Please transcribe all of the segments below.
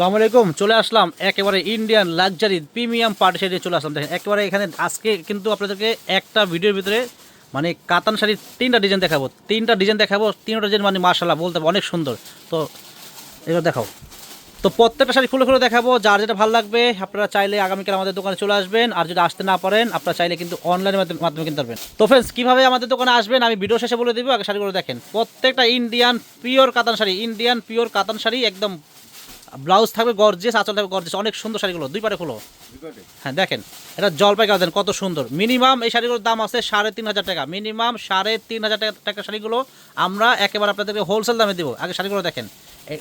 সালামু আলাইকুম, চলে আসলাম একেবারে Indian luxury premium party sari চলে আসলাম। দেখেন, একেবারে এখানে আজকে কিন্তু আপনাদেরকে একটা ভিডিওর ভিতরে মানে কাতান শাড়ির তিনটা ডিজাইন দেখাবো। তিনটা ডিজাইন দেখাবো, তিনটা ডিজাইন মানে মার্শাল্লাহ বলতে হবে, অনেক সুন্দর। তো এগুলো দেখাও। তো প্রত্যেকটা শাড়ি খুলে খুলে দেখাবো, যার যেটা ভালো লাগবে, আপনারা চাইলে আগামীকাল আমাদের দোকানে চলে আসবেন, আর যদি আসতে না পারেন, আপনারা চাইলে কিন্তু অনলাইনের মাধ্যমে কিনতে পারবেন। তো ফ্রেন্ডস কীভাবে আমাদের দোকানে আসবেন, আমি ভিডিও শেষে বলে দেবো, আগে শাড়িগুলো দেখেন। প্রত্যেকটা ইন্ডিয়ান পিওর কাতান শাড়ি ইন্ডিয়ান পিওর কাতান শাড়ি একদম ব্লাউজ থাকবে গর্জেস আঁচল থাকবে গর্জেস অনেক সুন্দর শাড়িগুলো দুই পারে খুলো হ্যাঁ দেখেন এটা জলপাই কালার দেন কত সুন্দর। মিনিমাম এই শাড়িগুলোর দাম আছে সাড়ে তিন হাজার টাকা। মিনিমাম সাড়ে তিন হাজার টাকা টাকা শাড়িগুলো আমরা একেবারে আপনাদেরকে হোলসেল দামে দেবো। আগে শাড়িগুলো দেখেন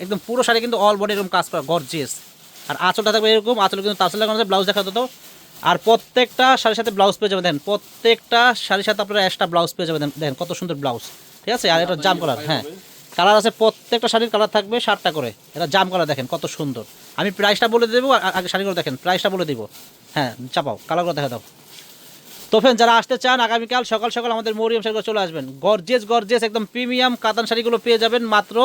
একদম পুরো শাড়ি কিন্তু অল বডি এরকম কাজ করা গর্জিয়াস আর আঁচলটা থাকবে এরকম আঁচল কিন্তু তাঁচল লাগানো ব্লাউজ দেখা তো আর প্রত্যেকটা শাড়ির সাথে ব্লাউজ পেয়ে যাবেন দেখেন প্রত্যেকটা শাড়ির সাথে আপনারা একটা ব্লাউজ পেয়ে যাবেন দেখেন কত সুন্দর ব্লাউজ। ঠিক আছে? আর এটা জাম কালার হ্যাঁ। কালার আছে, প্রত্যেকটা শাড়ির কালার থাকবে সাতটা করে। এটা জাম কালার দেখেন, কত সুন্দর। আমি প্রাইসটা বলে দেবো আগে শাড়িগুলো দেখেন প্রাইসটা বলে দেবো। হ্যাঁ চাপাও কালারগুলো দেখা দাও। তো ফ্রেন যারা আসতে চান, আগামীকাল সকাল সকাল আমাদের মরিয়াম শাড়িগুলো চলে আসবেন। গরজেস গরজেস একদম প্রিমিয়াম কাতান শাড়িগুলো পেয়ে যাবেন মাত্র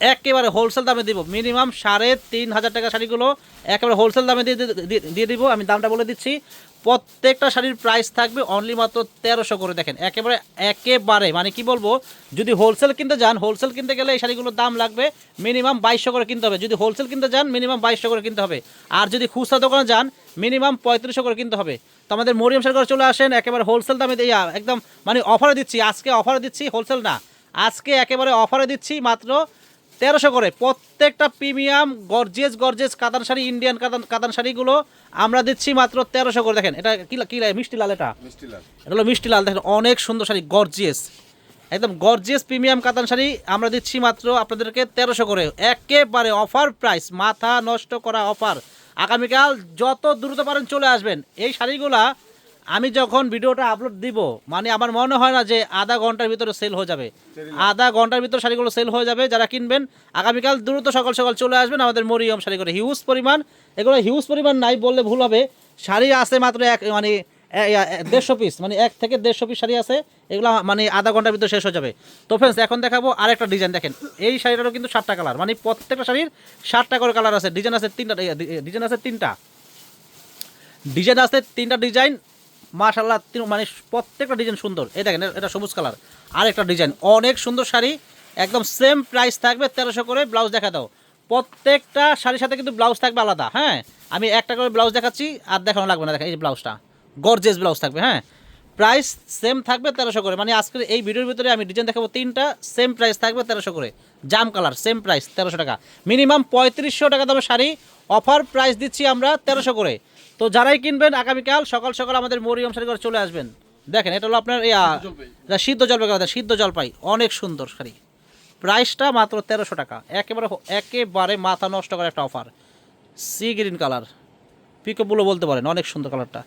একেবারে হোলসেল দামে দিব। মিনিমাম সাড়ে তিন হাজার টাকা শাড়িগুলো একেবারে হোলসেল দামে দিয়ে দিয়ে- দিব। আমি দামটা বলে দিচ্ছি। প্রত্যেকটা শাড়ির প্রাইস থাকবে অনলি মাত্র তেরোশো করে। দেখেন, একেবারে একেবারে মানে কি বলব? যদি হোলসেল কিনতে যান হোলসেল কিনতে গেলে এই শাড়িগুলোর দাম লাগবে মিনিমাম বাইশশো করে কিনতে হবে। যদি হোলসেল কিনতে যান মিনিমাম বাইশশো করে কিনতে হবে। আর যদি খুচরা দোকানে যান মিনিমাম পঁয়ত্রিশশো করে কিনতে হবে। তো আমাদের মরিয়ম সরকার চলে আসেন, একেবারে হোলসেল দামে একদম মানে অফারে দিচ্ছি। আজকে অফারে দিচ্ছি হোলসেল না। আজকে একেবারে অফারে দিচ্ছি মাত্র তেরোশো করে। প্রত্যেকটা প্রিমিয়াম গর্জেস গর্জেস কাতান শাড়ি ইন্ডিয়ান কাতান কাতান শাড়িগুলো আমরা দিচ্ছি মাত্র তেরোশো করে। দেখেন এটা কি কি মিষ্টি লাল এটা? মিষ্টি লাল। এটা হলো মিষ্টি লাল। দেখেন অনেক সুন্দর শাড়ি গর্জিয়াস একদম গর্জিয়াস প্রিমিয়াম কাতান শাড়ি আমরা দিচ্ছি মাত্র আপনাদেরকে তেরোশো করে। একেবারে অফার প্রাইস মাথা নষ্ট করা অফার। আগামীকাল যত দ্রুত পারেন চলে আসবেন। এই শাড়িগুলা আমি যখন ভিডিওটা আপলোড দিব মানে আমার মনে হয় না যে আধা ঘণ্টার ভিতরে সেল হয়ে যাবে। আধা ঘণ্টার ভিতরে শাড়িগুলো সেল হয়ে যাবে যারা কিনবেন আগামীকাল দ্রুত সকাল সকাল চলে আসবেন। আমাদের মরিয়ম শাড়ি করে হিউজ পরিমাণ। এগুলো হিউজ পরিমাণ নাই বললে ভুল হবে। শাড়ি আছে মাত্র এক মানে দেড়শো পিস মানে এক থেকে দেড়শো পিস শাড়ি আছে। এগুলো মানে আধা ঘণ্টার ভিতরে শেষ হয়ে যাবে। তো ফ্রেন্ডস এখন দেখাবো আরেকটা ডিজাইন দেখেন এই শাড়িটারও কিন্তু সাতটা কালার মানে প্রত্যেকটা শাড়ির সাতটা করে কালার আছে। ডিজাইন আছে তিনটা ডিজাইন আছে তিনটা। ডিজাইন আছে তিনটা ডিজাইন মাশাল্লাহ মানে প্রত্যেকটা ডিজাইন সুন্দর। এই দেখেন, এটা সবুজ কালার। আর একটা ডিজাইন অনেক সুন্দর শাড়ি, একদম সেম প্রাইস থাকবে তেরোশো করে ব্লাউজ দেখা দাও। প্রত্যেকটা শাড়ির সাথে কিন্তু ব্লাউজ থাকবে আলাদা হ্যাঁ? আমি একটা করে ব্লাউজ দেখাচ্ছি, আর দেখানো লাগবে না, দেখেন, এই ব্লাউজটা গর্জেস ব্লাউজ থাকবে হ্যাঁ? প্রাইস সেম থাকবে তেরোশো করে মানে আজকের এই ভিডিওর ভিতরে আমি ডিজাইন দেখাবো তিনটা সেম প্রাইস থাকবে তেরোশো করে। জাম কালার সেম প্রাইস তেরোশো টাকা। মিনিমাম পঁয়ত্রিশশো টাকা দামের শাড়ি অফার প্রাইস দিচ্ছি আমরা তেরোশো করে। তো যারাই কিনবেন আগামীকাল সকাল সকাল আমাদের মরিয়ম শাড়ি করে চলে আসবেন। দেখেন এটা হলো আপনার সিদ্ধ জলপাই। কথা সিদ্ধ জলপাই। অনেক সুন্দর শাড়ি। প্রাইসটা মাত্র তেরোশো টাকা। একেবারে একেবারে মাথা নষ্ট করা একটা অফার। Sea green colour. পিকোপুলো বলতে পারেন অনেক সুন্দর কালারটা।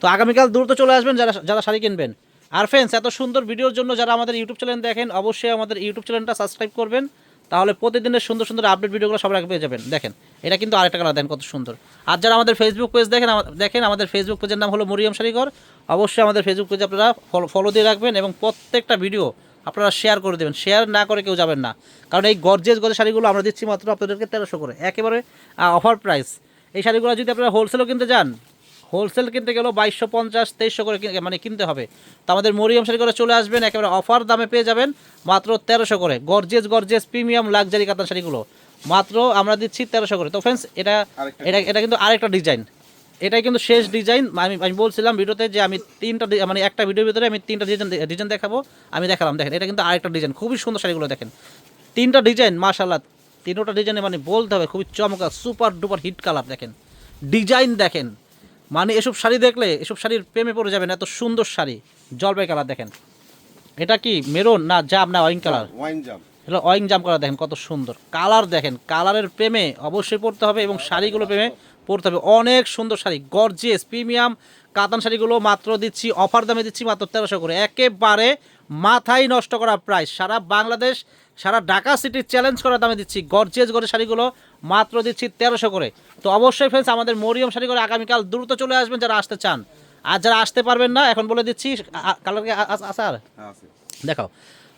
তো আগামীকাল দ্রুত চলে আসবেন যারা যারা শাড়ি কিনবেন। আর ফ্রেন্ডস এত সুন্দর ভিডিওর জন্য যারা আমাদের ইউটিউব চ্যানেল দেখেন অবশ্যই আমাদের ইউটিউব চ্যানেলটা সাবস্ক্রাইব করবেন। তাহলে প্রতিদিনের সুন্দর সুন্দর আপডেট ভিডিওগুলো সবার আগে পেয়ে যাবেন। দেখেন, এটা কিন্তু আরেকটা কালার দেন কত সুন্দর। আর যারা আমাদের ফেসবুক পেজ দেখেন দেখেন, আমাদের ফেসবুক পেজের নাম হলো মরিয়ম শাড়িঘর অবশ্যই আমাদের ফেসবুক পেজে আপনারা ফলো দিয়ে রাখবেন এবং প্রত্যেকটা ভিডিও আপনারা শেয়ার করে দেবেন। শেয়ার না করে কেউ যাবেন না। কারণ এই গর্জেস গজের শাড়িগুলো আমরা দিচ্ছি মাত্র আপনাদেরকে তেরোশো করে। একেবারে অফার প্রাইস এই শাড়িগুলো যদি আপনারা হোলসেলও কিনতে যান হোলসেল কিনতে গেলেও বাইশশো পঞ্চাশ তেইশশো করে মানে কিনতে হবে। তো আমাদের মরিয়াম শাড়ি করে চলে আসবেন একেবারে অফার দামে পেয়ে যাবেন মাত্র তেরোশো করে। গর্জেস গর্জেস প্রিমিয়াম লাক্সারি কাতান শাড়িগুলো। মাত্র আমরা দিচ্ছি তেরোশো করে। তো ফ্রেন্ডস এটা এটা এটা কিন্তু আরেকটা ডিজাইন এটাই কিন্তু শেষ ডিজাইন আমি আমি বলছিলাম ভিডিওতে যে আমি তিনটা মানে একটা ভিডিওর ভিতরে আমি তিনটা ডিজাইন ডিজাইন দেখাবো। আমি দেখালাম দেখেন এটা কিন্তু আরেকটা ডিজাইন খুবই সুন্দর শাড়িগুলো দেখেন। তিনটা ডিজাইন মাশাল্লাহ তিনটা ডিজাইনে মানে বলতে হবে খুবই চমকা সুপার ডুপার হিট কালার দেখেন। ডিজাইন দেখেন। মানে এসব শাড়ি দেখলে এসব শাড়ির প্রেমে পড়ে যাবেন এত সুন্দর শাড়ি। জলপাই কালার দেখেন। এটা কি মেরুন না জাম না ওয়াইন কালার? ওয়াইন জাম। এটা অয়েং জাম করা দেখেন কত সুন্দর। কালার দেখেন কালারের প্রেমে অবশ্যই পড়তে হবে এবং শাড়িগুলো প্রেমে পড়তে হবে। অনেক সুন্দর শাড়ি গর্জিয়াস প্রিমিয়াম কাতান শাড়িগুলো মাত্র দিচ্ছি অফার দামে দিচ্ছি মাত্র তেরোশো করে। একেবারে মাথায় নষ্ট করা প্রাইস সারা বাংলাদেশ সারা ঢাকা সিটি চ্যালেঞ্জ করা দামে দিচ্ছি। গর্জিয়াস করে শাড়িগুলো মাত্র দিচ্ছি তেরোশো করে। তো অবশ্যই ফ্রেন্ডস আমাদের মরিয়ম শাড়ি করে আগামীকাল দ্রুত চলে আসবেন যারা আসতে চান। আর যারা আসতে পারবেন না এখন বলে দিচ্ছি কালার আসার হ্যাঁ দেখাও।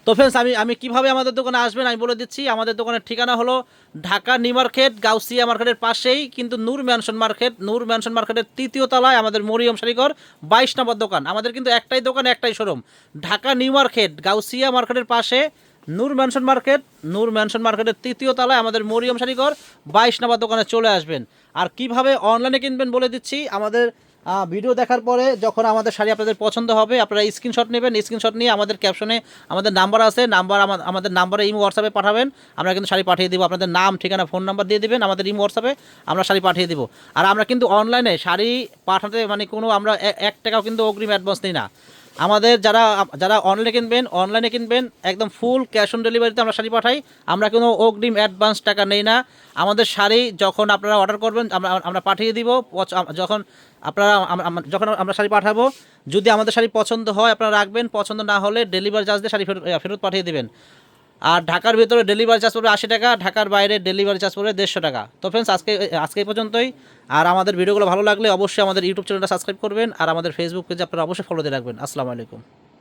তো ফ্রেন্ডস আমি আমি কীভাবে আমাদের দোকানে আসবেন আমি বলে দিচ্ছি আমাদের দোকানের ঠিকানা হলো ঢাকা নিউ মার্কেট গাউসিয়া মার্কেটের পাশেই কিন্তু Noor mansion market Noor mansion মার্কেটের তৃতীয় তলায় আমাদের মরিয়ম শাড়িঘর বাইশ নম্বর দোকান। আমাদের কিন্তু একটাই দোকান একটাই showroom Dhaka new market Gausia মার্কেটের পাশে Noor mansion market, Noor mansion মার্কেটের তৃতীয় তলায় আমাদের মরিয়ম শাড়িঘর বাইশ নাম্বার দোকানে চলে আসবেন। আর কীভাবে অনলাইনে কিনবেন বলে দিচ্ছি, আমাদের ভিডিও দেখার পরে যখন আমাদের শাড়ি আপনাদের পছন্দ হবে, আপনারা স্ক্রিনশট নেবেন স্ক্রিনশট নিয়ে আমাদের ক্যাপশনে আমাদের নাম্বার আছে নাম্বার আমাদের নাম্বারে ইমো হোয়াটসঅ্যাপে পাঠাবেন, আমরা কিন্তু শাড়ি পাঠিয়ে দিব, আপনাদের নাম, ঠিকানা ফোন নাম্বার দিয়ে দিবেন, আমাদের ইমো হোয়াটসঅ্যাপে আমরা শাড়ি পাঠিয়ে দিব। আর আমরা কিন্তু অনলাইনে শাড়ি পাঠাতে মানে কোনো আমরা এক টাকাও কিন্তু অগ্রিম অ্যাডভান্স নিই না। আমাদের যারা যারা অনলাইনে কিনবেন অনলাইনে কিনবেন, একদম ফুল ক্যাশ অন ডেলিভারিতে আমরা শাড়ি পাঠাই। আমরা কোনো অগ্রিম অ্যাডভান্স টাকা নেই না। আমাদের শাড়ি যখন আপনারা অর্ডার করবেন, আমরা আমরা পাঠিয়ে দিব। যখন আপনারা যখন আমরা শাড়ি পাঠাবো, যদি আমাদের শাড়ি পছন্দ হয়, আপনারা রাখবেন। পছন্দ না হলে ডেলিভারি চার্জ দিয়ে শাড়ি ফেরত ফেরত পাঠিয়ে দেবেন। আর ঢাকার ভিতরে ডেলিভারি চার্জ পড়বে আশি টাকা, ঢাকার বাইরে ডেলিভারি চার্জ পড়বে দেড়শো টাকা। তো ফ্রেন্ডস আজকে আজকে পর্যন্তই। আর আমাদের ভিডিওগুলো ভালো লাগলে অবশ্যই আমাদের ইউটিউব চ্যানেলটা সাবস্ক্রাইব করবেন, আর আমাদের ফেসবুক পেজে আপনারা অবশ্যই ফলো দিয়ে রাখবেন। আসসালামু আলাইকুম।